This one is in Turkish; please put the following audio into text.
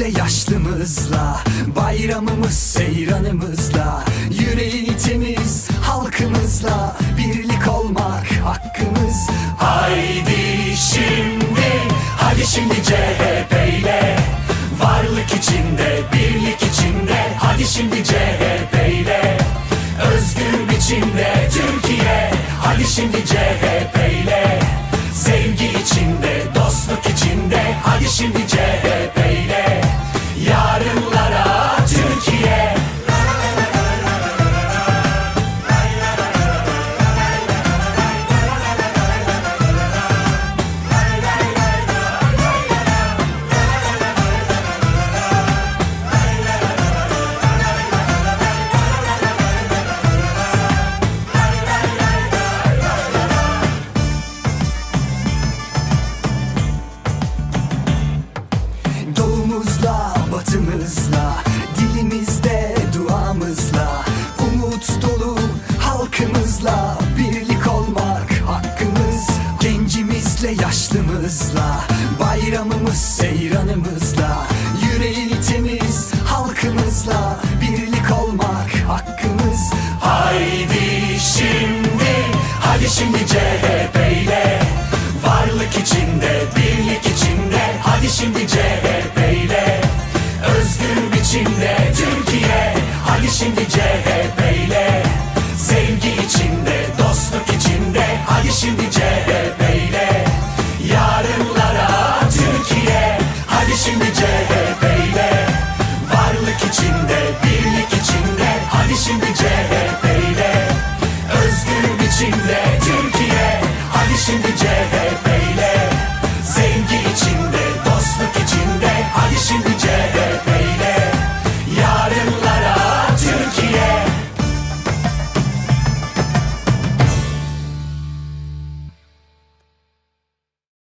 bayramımızla Bayramımız seyranımızla Yüreği temiz halkımızla Birlik olmak hakkımız. Haydi şimdi Hadi şimdi CHP halkımızla birlik olmak hakkımız. Gencimizle yaşlımızla bayramımız seyranımızla. Yüreğini temiz halkımızla birlik olmak hakkımız. Haydi şimdi hadi şimdi CHP ile. Varlık içinde birlik içinde. Hadi şimdi CHP ile. Özgür biçimde Türkiye. Hadi şimdi CHP şimdi CHP ile. Yarınlara Türkiye. Hadi şimdi CHP ile. Varlık içinde birlik içinde. Hadi şimdi CHP